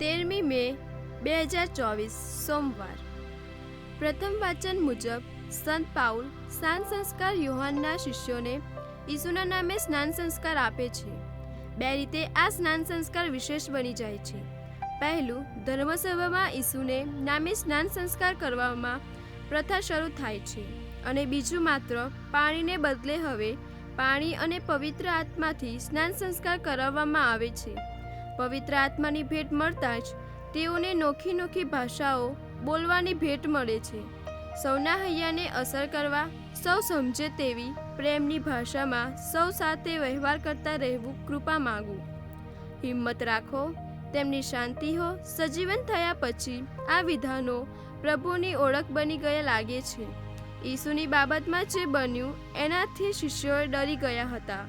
તેરમી મે, બે હજાર ચોવીસ, સોમવાર. પ્રથમ વાચન મુજબ, સંત પાઉલ સ્નાન સંસ્કાર યુહાનના શિષ્યોને ઈસુના નામે સ્નાન સંસ્કાર આપે છે. બે રીતે આ સ્નાન સંસ્કાર વિશેષ બની જાય છે. પહેલું, ધર્મસભામાં ઈસુને નામે સ્નાન સંસ્કાર કરવામાં પ્રથા શરૂ થાય છે અને બીજું માત્ર, પાણીને બદલે હવે પાણી અને પવિત્ર આત્માથી સ્નાન સંસ્કાર કરાવવામાં આવે છે. પવિત્ર આત્માની ભેટ મળતા જ તેઓને નોખી નોખી ભાષાઓ બોલવાની ભેટ મળે છે. સૌના હૈયાને અસર કરવા, સૌ સમજે તેવી પ્રેમની ભાષામાં સૌ સાથે વહેવાર કરતા રહેવું કૃપા માગું. હિંમત રાખો, તેમની શાંતિ હો, સજીવન થયા પછી આ વિધાનો પ્રભુની ઓળખ બની ગયા લાગે છે. ઈસુની બાબતમાં જે બન્યું, એનાથી શિષ્યોએ ડરી ગયા હતા.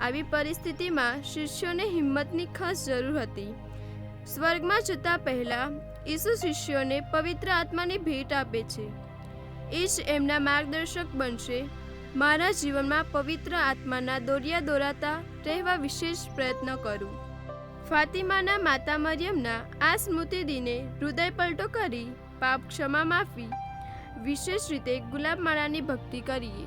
આવી પરિસ્થિતિમાં શિષ્યોને હિંમતની ખાસ જરૂર હતી. સ્વર્ગમાં જતા પહેલા ઈસુ શિષ્યોને પવિત્ર આત્માની ભેટ આપે છે. એ જ એમના માર્ગદર્શક બનશે. મારા જીવનમાં પવિત્ર આત્માના દોરિયા દોરાતા રહેવા વિશેષ પ્રયત્ન કરું. ફાતિમાના માતા મરિયમના આ સ્મૃતિ દિને હૃદય પલટો કરી પાપ ક્ષમા માફી વિશેષ રીતે ગુલાબમાળાની ભક્તિ કરીએ.